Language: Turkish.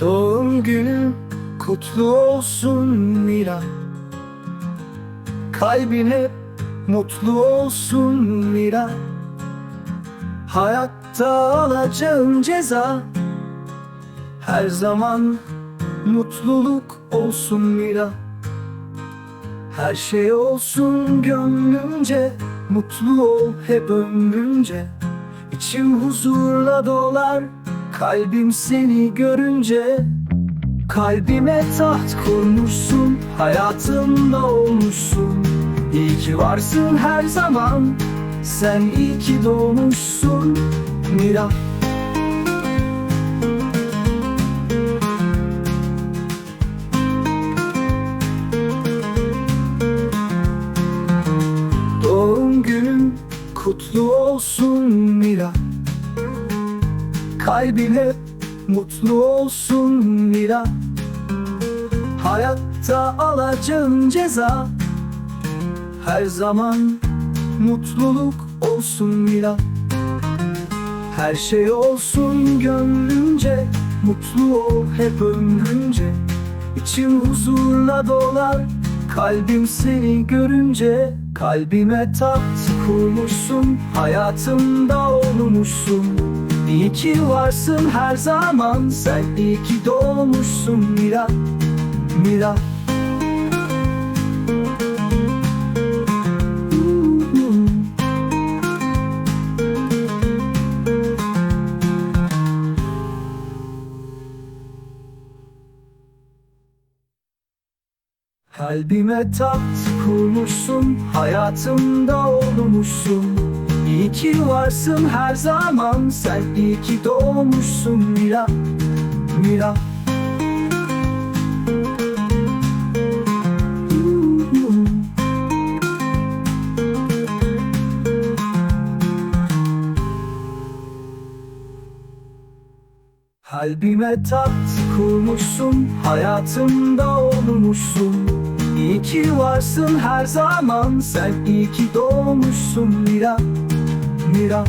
Doğum günün kutlu olsun Mira Kalbin hep mutlu olsun Mira Hayatta alacağın ceza. Her zaman mutluluk olsun Mira Her şey olsun gönlünce Mutlu ol hep ömrünce İçim huzurla dolar Kalbim seni görünce Kalbime taht kurmuşsun Hayatımda olmuşsun. İyi ki varsın her zaman Sen iyi ki doğmuşsun Mira. Doğum günün kutlu olsun Mira Kalbin hep mutlu olsun Mira Hayatta alacağın ceza. Her zaman mutluluk olsun Mira Her şey olsun gönlünce Mutlu ol hep ömrünce. İçim huzurla dolar Kalbim seni görünce. Kalbime taht kurmuşsun Hayatımda olmuşsun İyi ki varsın her zaman. Sen iyi ki doğmuşsun Mira Mira. Kalbime taht kurmuşsun Hayatımda olmuşsun İyi ki varsın her zaman. Sen iyi ki doğmuşsun Mira Mira. Kalbime taht kurmuşsun Hayatımda olmuşsun. İyi ki varsın her zaman. Sen iyi ki doğmuşsun Mira mirar